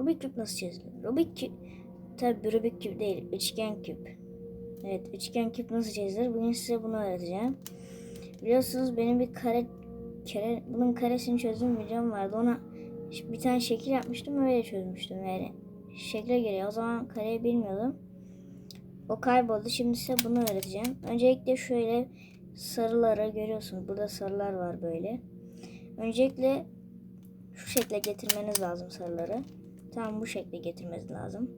Rubik küp nasıl çizilir? Rubik küp tabi Rubik küp değil, üçgen küp. Evet, üçgen küp nasıl çizilir? Bugün size bunu öğreteceğim. Biliyorsunuz benim bir kare kare bunun karesini çözdüğüm videom vardı. Ona bir tane şekil yapmıştım öyle çözmüştüm yani. Şekle göre o zaman kareyi bilmiyordum. O kayboldu. Şimdi size bunu öğreteceğim. Öncelikle şöyle sarıları görüyorsunuz. Burada sarılar var böyle. Öncelikle şu şekle getirmeniz lazım sarıları. Tam bu şekle getirmeniz lazım.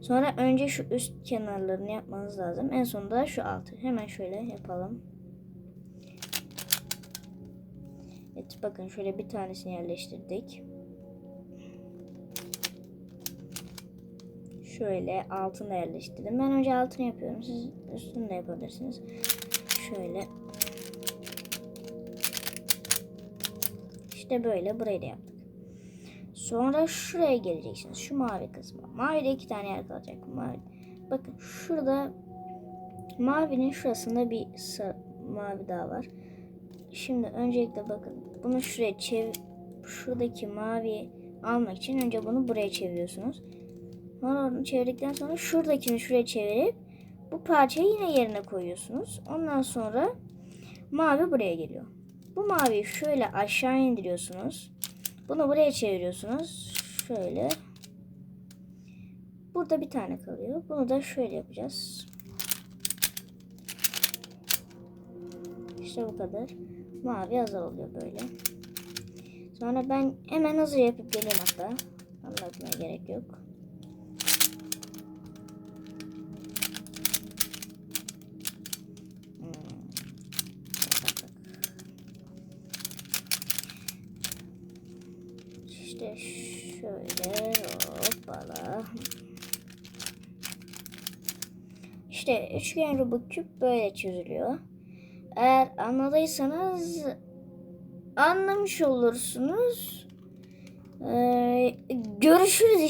Sonra önce şu üst kenarlarını yapmanız lazım. En sonunda şu altı. Hemen şöyle yapalım. Evet bakın şöyle bir tanesini yerleştirdik. Şöyle altını yerleştirdim. Ben önce altını yapıyorum. Siz üstünü de yapabilirsiniz. Şöyle. İşte böyle burayı da yaptık. Sonra şuraya geleceksiniz. Şu mavi kısma. Mavide iki tane yer kalacak. Mavi. Bakın şurada mavinin şurasında bir sarı, mavi daha var. Şimdi öncelikle bakın bunu şuraya çev şuradaki mavi almak için önce bunu buraya çeviriyorsunuz. Sonra onu çevirdikten sonra şuradakini şuraya çevirip bu parçayı yine yerine koyuyorsunuz. Ondan sonra mavi buraya geliyor. Bu maviyi şöyle aşağı indiriyorsunuz. Bunu buraya çeviriyorsunuz. Şöyle. Burada bir tane kalıyor. Bunu da şöyle yapacağız. İşte bu kadar. Mavi hazır oluyor böyle. Sonra ben hemen hazır yapıp geleyim hatta. Anlatmaya gerek yok. İşte şöyle hoppala. İşte üçgen Rubik küp böyle çözülüyor. Eğer anladıysanız anlamış olursunuz. Ee, görüşürüz işte.